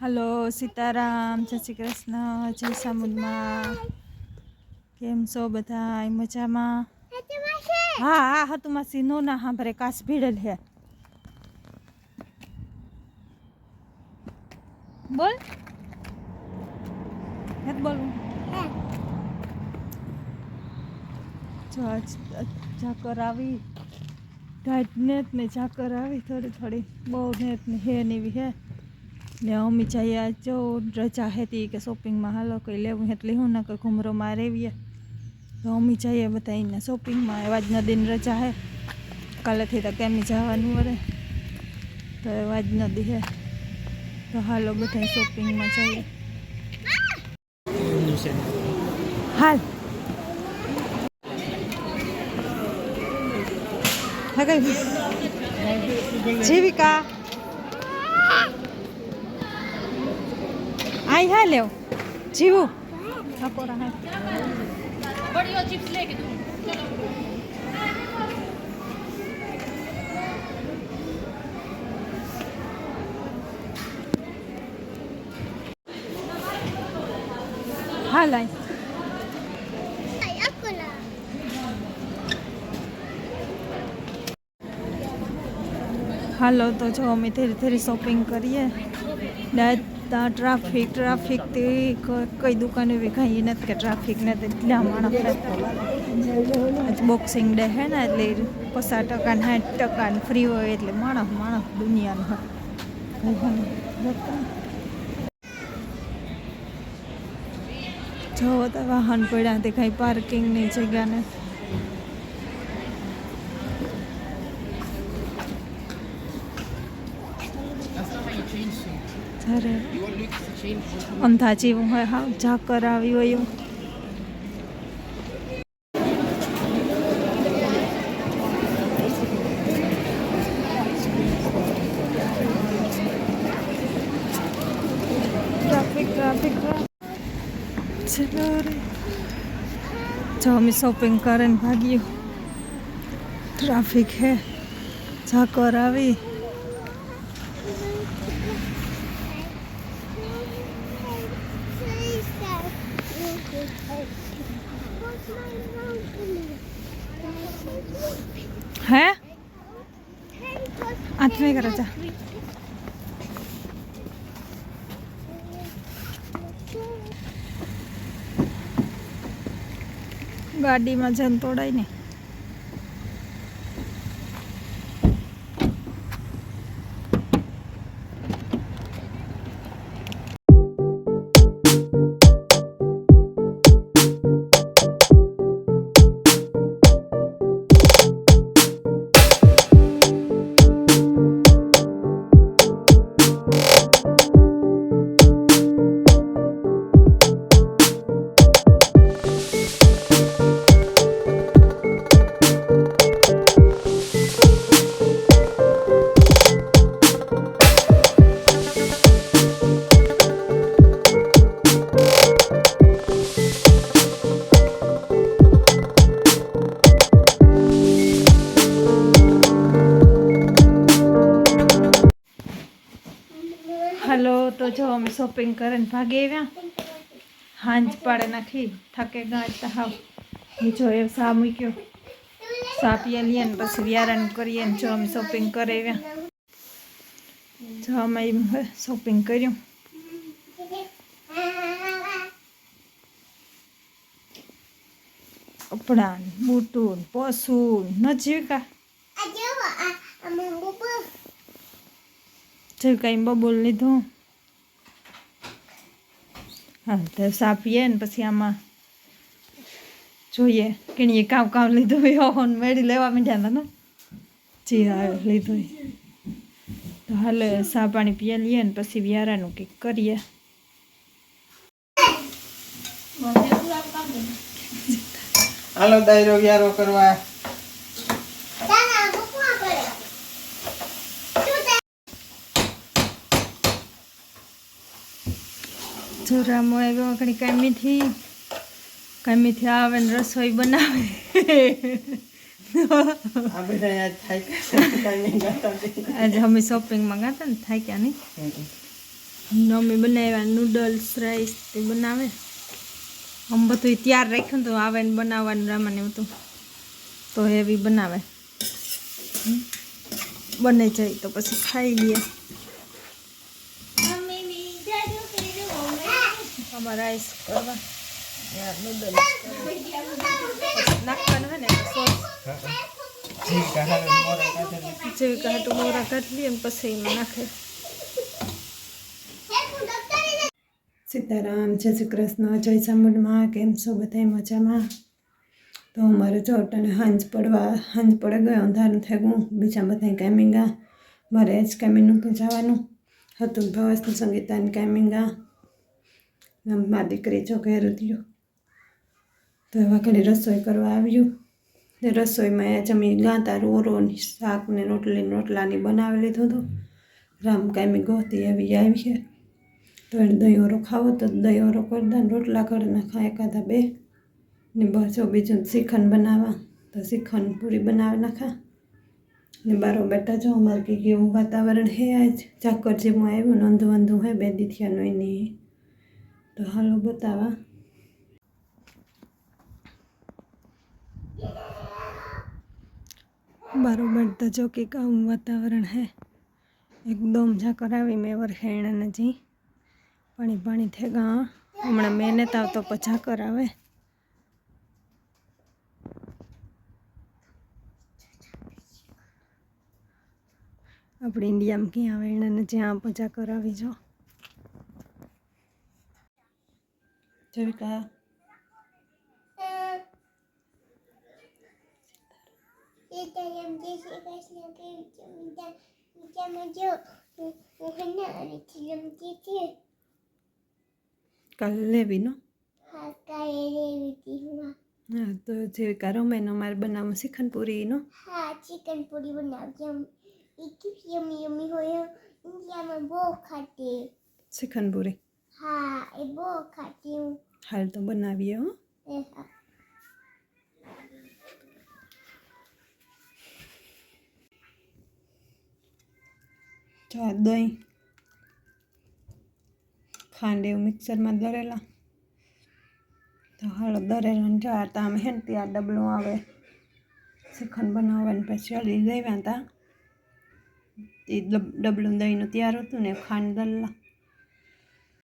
Hello, Sitaram, જય શ્રી કૃષ્ણ, જય સામુદમાં. કેમ છો બધા મજામાં? હા હા હતું માસી, નો ના ભરે કાશ ભીડેલ હે. બોલ. હે બોલું. જો ઝાકર આવી ઢાટ નેત ને ઝાકર આવી થોડી થોડી. બહુ નેત ને હે ને એવી હે. ને અમી જઈએ જો રજા હતી કે શોપિંગમાં હાલો કંઈ લેવું હે એટલે હું ને ઘુમરો ઘુમરોમાં રેવીએ તો અમી જઈએ બધા એને શોપિંગમાં એવા જ નદીની રજા હે કાલેથી તો કેમી જવાનું વરે? તો એવા જ નદી હે તો હાલો બધા શોપિંગમાં જઈએ. હાલ. હા, કઈ જીવિકા હાય હા લેવ જીવું. બપોરા હા લાઈ હાલો તો જો અમે ધીરે ધીરે શોપિંગ કરીએ. ડાયટ ત્યાં ટ્રાફિક ટ્રાફિકથી કઈ દુકાને વેખાઈ નથી કે ટ્રાફિક ને એટલા માણસ બોક્સિંગ ડે હે ને, એટલે પચાસ ટકા ને સાઠ ટકા ને ફ્રી હોય એટલે માણસ માણસ દુનિયાનો જો, તો વાહન પડ્યા તે કાંઈ પાર્કિંગની જગ્યા અંધા જેવું હોય, હા ઝાકર આવી હોય એવું. જો અમે શોપિંગ કરીને ભાગ્યું ટ્રાફિક હે. ઝાકર આવી હે આજ નહીં કરે જા ગાડીમાં જઈને તોડાય જો અમે શોપિંગ કરીને ભાગી આવ્યા. હાંજ પાડે નાખી થકે ગાંચતા હાવ. એ જો એ સા મૂક્યો. સા પીએ લઈએ ને પછી વ્યારણ કરીએ ને જો અમે શોપિંગ કરી આવ્યા. જો અમે શોપિંગ કર્યું. કપડા બૂટું પશુ નજીકા જીવકા બબુલ લીધું. હા, તો સાપીએ ને પછી આમાં જોઈએ. કેણીએ કામ કામ લીધું હોય મેળી લેવા માંડ્યા હતા ને. જી હા લીધું હોય. તો હાલે સા પાણી પીએ લઈએ ને પછી વ્યારાનું કંઈક કરીએ. હાલો, ડાયરો વ્યારો કરવા. જોરામો આવ્યો ઘણી કામીથી કામીથી આવે ને રસોઈ બનાવે. આજે અમે શોપિંગમાં ગાતા ને થાક્યા ક્યાં નહીં? મમ્મી બનાવ્યા નૂડલ્સ રાઈસ તે બનાવે. આમ બધું તૈયાર રાખ્યું ને તો આવે ને બનાવવાનું રામાને એવું તો તો હેવી બનાવે. બને જાય તો પછી ખાઈ લઈએ. આમાં રાઈસ કરવા નૂડલ્સ નાખવાનું હોય ને સોસ? જીવ કહાવે મોરા કાઢી લઈએ ને પછી એમાં નાખે. સીતારામ જય શ્રી કૃષ્ણ જય ચામુંડમાં કેમ છો બધા મજામાં? તો મારે જો અટાણે હાંજ પડવા હાંજ પડે ગયો અંધારું થઈ ગયું. બીજા બધા કેમિંગા મારે જ કેમિંગ નહોતું જવાનું હતું. ભવસનું સંગીતાની કેમિંગા મારી દીકરી જો ઘેર થયું. તો એવા ઘડી રસોઈ કરવા આવ્યું. ને રસોઈમાં જમી ગાંતા રોરોની શાક ને રોટલી રોટલાની બનાવી લીધો હતો. રામ કાયમી ગોતી એવી આવી છે. તો એને દહીં ઓરો ખાવો તો દહીં ઓરો કરી દે રોટલા કરી ખાય ખાતા બે. ને બસો બીજું શ્રીખંડ બનાવવા. તો શ્રીખંડ પૂરી બનાવી નાખા. ને બારો બેટા જો અમારે કે એવું વાતાવરણ હે આજ? ચાકર જેવું આવ્યું ને અંધું અંધું હે, બે દીથિયાનું એની તો હાલો બતાવા. બરોબર તો જો કે કામ વાતાવરણ હે. એકદમ જા કરાવી મેં વરખેણા નજી પાણી પાણી થઈ ગયા હમણાં મહેનત આવતો પછા કરાવે. આવે આપણે ઇન્ડિયામાં ક્યાં આવે એના જ્યાં પજા કરાવી જો. જવિકા સીતારામ જય શ્રી કૃષ્ણ કેમ છો મજા મજામાં જો હું હું હના અને રમતી હતી કાલે લેવી નો હા કાલે લેવી હતી હું તો જેવિકા રમે ને અમારે બનાવવું શ્રીખંડ પૂરીનો હા ચિકન પૂરી બનાવજે. યમી યમી હોય ઇન્ડિયામાં બહુ ખાતી ચિકન પૂરી હા એ બહુ હું. હાલ તો બનાવીએ હો. એ હા. જો દહીં. ખાંડ એવું મિક્સરમાં દરેલા. તો હાલો દરેલા જો આ તામ હે ને ત્યાં ડબલું આવે. શ્રીખંડ બનાવવાની પછી હળી લેવા તા એ ડબલું દહીંનું તૈયાર હતું ને ખાંડ દરેલા.